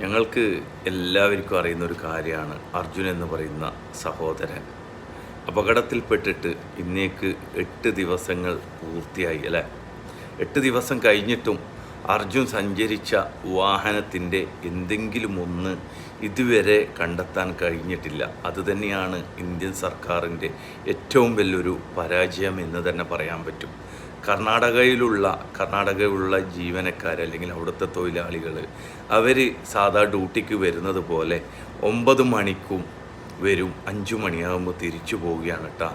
ഞങ്ങൾക്ക് എല്ലാവർക്കും അറിയുന്ന ഒരു കാര്യമാണ് അർജുൻ എന്ന് പറയുന്ന സഹോദരൻ. അപകടത്തിൽപ്പെട്ടിട്ട് ഇന്നേക്ക് എട്ട് ദിവസങ്ങൾ പൂർത്തിയായി അല്ലേ? എട്ട് ദിവസം കഴിഞ്ഞിട്ടും അർജുൻ സഞ്ചരിച്ച വാഹനത്തിന്റെ എന്തെങ്കിലും ഒന്ന് ഇതുവരെ കണ്ടെത്താൻ കഴിഞ്ഞിട്ടില്ല. അതുതന്നെയാണ് ഇന്ത്യൻ സർക്കാരിന്റെ ഏറ്റവും വലിയൊരു പരാജയം എന്ന് തന്നെ പറയാൻ പറ്റും. കർണാടകയിലുള്ള കർണാടകയിലുള്ള ജീവനക്കാർ അല്ലെങ്കിൽ അവിടുത്തെ തൊഴിലാളികൾ അവർ സാധാ ഡ്യൂട്ടിക്ക് വരുന്നത് പോലെ ഒമ്പത് മണിക്കും വരും അഞ്ചു മണിയാകുമ്പോൾ തിരിച്ചു പോവുകയാണ് കേട്ടോ.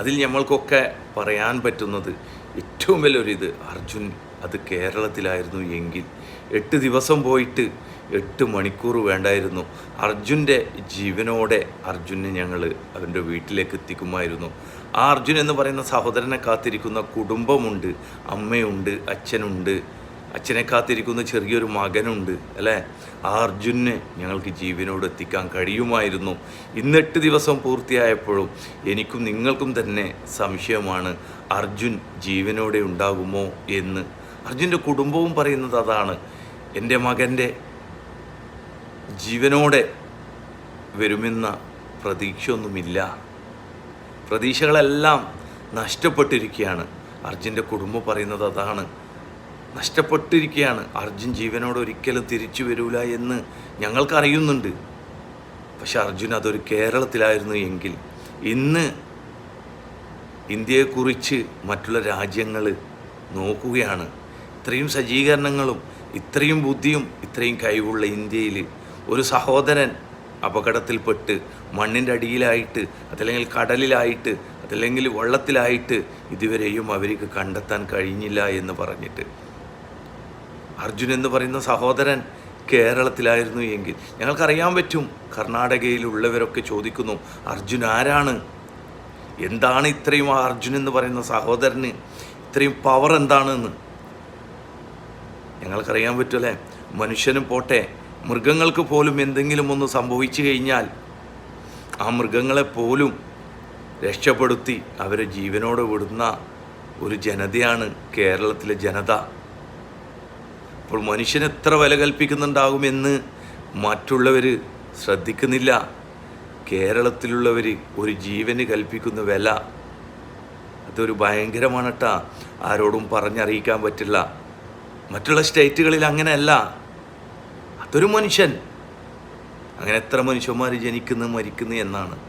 അതിൽ നമ്മൾക്കൊക്കെ പറയാൻ പറ്റുന്നത് ഏറ്റവും വലിയൊരിത്. അർജുൻ അത് കേരളത്തിലായിരുന്നു എങ്കിൽ എട്ട് ദിവസം പോയിട്ട് എട്ട് മണിക്കൂർ വേണ്ടായിരുന്നു. അർജുന്റെ ജീവനോടെ അർജുനെ ഞങ്ങൾ അവന്റെ വീട്ടിലേക്ക് എത്തിക്കുമായിരുന്നു. ആ അർജുൻ എന്ന് പറയുന്ന സഹോദരനെ കാത്തിരിക്കുന്ന കുടുംബമുണ്ട് അമ്മയുണ്ട് അച്ഛനുണ്ട്. അച്ഛനെ കാത്തിരിക്കുന്ന ചെറിയൊരു മകനുണ്ട് അല്ലേ? ആ അർജുനെ ഞങ്ങൾക്ക് ജീവനോട് എത്തിക്കാൻ കഴിയുമായിരുന്നു. ഇന്നെട്ട് ദിവസം പൂർത്തിയായപ്പോഴും എനിക്കും നിങ്ങൾക്കും തന്നെ സംശയമാണ് അർജുൻ ജീവനോടെ ഉണ്ടാകുമോ എന്ന്. അർജുന്റെ കുടുംബവും പറയുന്നത് അതാണ് എന്റെ മകന്റെ ജീവനോടെ വരുമെന്ന പ്രതീക്ഷയൊന്നുമില്ല. പ്രതീക്ഷകളെല്ലാം നഷ്ടപ്പെട്ടിരിക്കുകയാണ്. അർജുന്റെ കുടുംബം പറയുന്നത് അതാണ് നഷ്ടപ്പെട്ടിരിക്കുകയാണ് അർജുൻ ജീവനോട് ഒരിക്കലും തിരിച്ചു വരൂല എന്ന് ഞങ്ങൾക്കറിയുന്നുണ്ട്. പക്ഷെ അർജുൻ അതൊരു കേരളത്തിലായിരുന്നു എങ്കിൽ ഇന്ന് ഇന്ത്യയെക്കുറിച്ച് മറ്റുള്ള രാജ്യങ്ങൾ നോക്കുകയാണ്. ഇത്രയും സജ്ജീകരണങ്ങളും ഇത്രയും ബുദ്ധിയും ഇത്രയും കഴിവുള്ള ഇന്ത്യയിൽ ഒരു സഹോദരൻ അപകടത്തിൽപ്പെട്ട് മണ്ണിന്റെ അടിയിലായിട്ട് അതല്ലെങ്കിൽ കടലിലായിട്ട് അതല്ലെങ്കിൽ വെള്ളത്തിലായിട്ട് ഇതുവരെയും അവർക്ക് കണ്ടെത്താൻ കഴിഞ്ഞില്ല എന്ന് പറഞ്ഞിട്ട് അർജുൻ എന്ന് പറയുന്ന സഹോദരൻ കേരളത്തിലായിരുന്നു എങ്കിൽ. ഞങ്ങൾക്കറിയാൻ പറ്റും കർണാടകയിലുള്ളവരൊക്കെ ചോദിക്കുന്നു അർജുൻ ആരാണ്? എന്താണ് ഇത്രയും ആ അർജുൻ എന്ന് പറയുന്ന സഹോദരന്? ഇത്രയും പവർ എന്താണെന്ന്? ഞങ്ങൾക്കറിയാൻ പറ്റുമല്ലേ മനുഷ്യനും പോട്ടെ മൃഗങ്ങൾക്ക് പോലും എന്തെങ്കിലും ഒന്ന് സംഭവിച്ചു കഴിഞ്ഞാൽ ആ മൃഗങ്ങളെ പോലും രക്ഷപ്പെടുത്തി അവരെ ജീവനോടെ വിടുന്ന ഒരു ജനതയാണ് കേരളത്തിലെ ജനത. അപ്പോൾ മനുഷ്യൻ എത്ര വില കൽപ്പിക്കുന്നുണ്ടാകുമെന്ന് മറ്റുള്ളവർ ശ്രദ്ധിക്കുന്നില്ല. കേരളത്തിലുള്ളവർ ഒരു ജീവന് കൽപ്പിക്കുന്ന വില അതൊരു ഭയങ്കരമാണ് കേട്ടാ ആരോടും പറഞ്ഞറിയിക്കാൻ പറ്റില്ല. മറ്റുള്ള സ്റ്റേറ്റുകളിൽ അങ്ങനെയല്ല. അതൊരു മനുഷ്യൻ. അങ്ങനെ എത്ര മനുഷ്യന്മാർ ജനിക്കുന്നു മരിക്കുന്നു എന്നാണ്.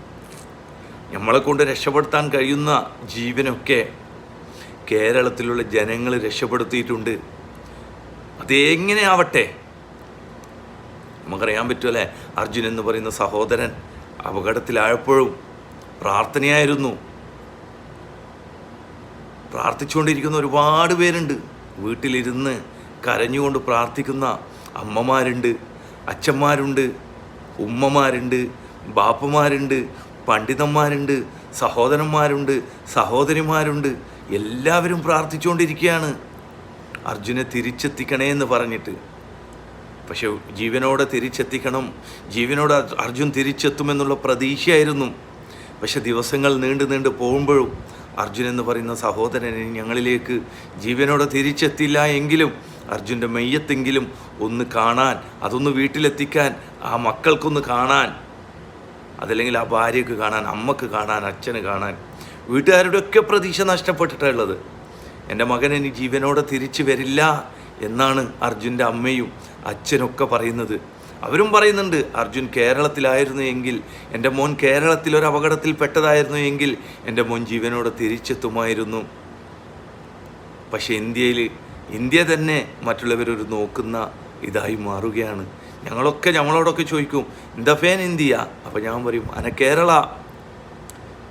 നമ്മളെ കൊണ്ട് രക്ഷപ്പെടുത്താൻ കഴിയുന്ന ജീവനൊക്കെ കേരളത്തിലുള്ള ജനങ്ങൾ രക്ഷപ്പെടുത്തിയിട്ടുണ്ട്. അതെങ്ങനെ ആവട്ടെ നമുക്കറിയാൻ പറ്റുമല്ലേ? അർജുൻ എന്ന് പറയുന്ന സഹോദരൻ അപകടത്തിലായപ്പോഴും പ്രാർത്ഥനയായിരുന്നു. പ്രാർത്ഥിച്ചുകൊണ്ടിരിക്കുന്ന ഒരുപാട് പേരുണ്ട്. വീട്ടിലിരുന്ന് കരഞ്ഞുകൊണ്ട് പ്രാർത്ഥിക്കുന്ന അമ്മമാരുണ്ട് അച്ഛന്മാരുണ്ട് ഉമ്മമാരുണ്ട് ബാപ്പമാരുണ്ട് പണ്ഡിതന്മാരുണ്ട് സഹോദരന്മാരുണ്ട് സഹോദരിമാരുണ്ട്. എല്ലാവരും പ്രാർത്ഥിച്ചുകൊണ്ടിരിക്കുകയാണ്. അർജുനെ തിരിച്ചെത്തിക്കണേ എന്ന് പറഞ്ഞിട്ട്. പക്ഷെ ജീവനോടെ തിരിച്ചെത്തിക്കണം. ജീവനോടെ അർജുൻ തിരിച്ചെത്തുമെന്നുള്ള പ്രതീക്ഷയായിരുന്നു. പക്ഷെ ദിവസങ്ങൾ നീണ്ടു നീണ്ടു പോകുമ്പോഴും അർജുൻ എന്ന് പറയുന്ന സഹോദരനെ ഞങ്ങളിലേക്ക് ജീവനോടെ തിരിച്ചെത്തില്ല എങ്കിലും അർജുന്റെ മെയ്യത്തെങ്കിലും ഒന്ന് കാണാൻ അതൊന്ന് വീട്ടിലെത്തിക്കാൻ ആ മക്കൾക്കൊന്ന് കാണാൻ അതല്ലെങ്കിൽ ആ ഭാര്യയ്ക്ക് കാണാൻ അമ്മയ്ക്ക് കാണാൻ അച്ഛന് കാണാൻ വീട്ടുകാരുടെയൊക്കെ പ്രതീക്ഷ നഷ്ടപ്പെട്ടിട്ടുള്ളത് എന്റെ മകൻ ഇനി ജീവനോടെ തിരിച്ചു വരില്ല എന്നാണ് അർജുന്റെ അമ്മയും അച്ഛനൊക്കെ പറയുന്നത്. അവരും പറയുന്നുണ്ട് അർജുൻ കേരളത്തിലായിരുന്നു എങ്കിൽ എന്റെ മോൻ കേരളത്തിൽ ഒരു അപകടത്തിൽ പെട്ടതായിരുന്നു എങ്കിൽ എന്റെ മോൻ ജീവനോടെ തിരിച്ചെത്തുമായിരുന്നു. പക്ഷേ ഇന്ത്യയിൽ ഇന്ത്യ തന്നെ മറ്റുള്ളവരൊരു നോക്കുന്ന ഇതായി മാറുകയാണ്. ഞങ്ങളൊക്കെ ഞങ്ങളോടൊക്കെ ചോദിക്കും ദ ഫേൻ ഇന്ത്യ? അപ്പോൾ ഞാൻ പറയും അന കേരള.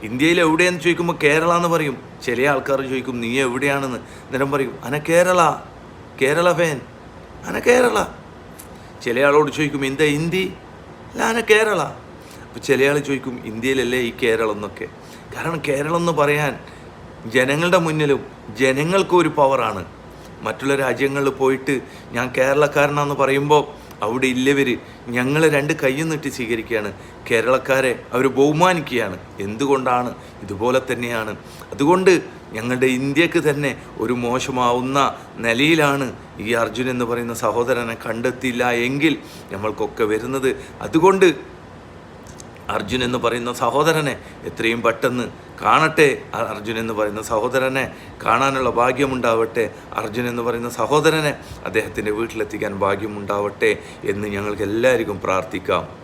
ഇന്ത്യയിൽ എവിടെയെന്ന് ചോദിക്കുമ്പോൾ കേരള എന്ന് പറയും. ചില ആൾക്കാർ ചോദിക്കും നീ എവിടെയാണെന്ന്? നേരം പറയും അന കേരള കേരള ഫേൻ അന കേരള. ചില ആളോട് ചോദിക്കും എന്താ ഹിന്ദി? അല്ല അന കേരള. അപ്പോൾ ചില ആൾ ചോദിക്കും ഇന്ത്യയിലല്ലേ ഈ കേരളം എന്നൊക്കെ? കാരണം കേരളം എന്ന് പറയാൻ ജനങ്ങളുടെ മുന്നിലും ജനങ്ങൾക്കും ഒരു പവറാണ് മറ്റുള്ള രാജ്യങ്ങളിൽ പോയിട്ട് ഞാൻ കേരളക്കാരനാണെന്ന് പറയുമ്പോൾ അവിടെ ഇല്ലവർ ഞങ്ങളെ രണ്ട് കൈയും നീട്ടി സ്വീകരിക്കുകയാണ്. കേരളക്കാരെ അവർ ബഹുമാനിക്കുകയാണ്. എന്തുകൊണ്ടാണ്? ഇതുപോലെ തന്നെയാണ്. അതുകൊണ്ട് ഞങ്ങളുടെ ഇന്ത്യയ്ക്ക് തന്നെ ഒരു മോശമാവുന്ന നിലയിലാണ് ഈ അർജുൻ എന്ന് പറയുന്ന സഹോദരനെ കണ്ടെത്തിയില്ല എങ്കിൽ നമ്മൾക്കൊക്കെ വരുന്നത്. അതുകൊണ്ട് അർജുൻ എന്ന് പറയുന്ന സഹോദരനെ എത്രയും പെട്ടെന്ന് കാണട്ടെ. അർജുൻ എന്ന് പറയുന്ന സഹോദരനെ കാണാനുള്ള ഭാഗ്യമുണ്ടാവട്ടെ. അർജുൻ എന്ന് പറയുന്ന സഹോദരനെ അദ്ദേഹത്തിന്റെ വീട്ടിലെത്തിക്കാൻ ഭാഗ്യമുണ്ടാവട്ടെ എന്ന് ഞങ്ങൾക്ക് എല്ലാവർക്കും പ്രാർത്ഥിക്കാം.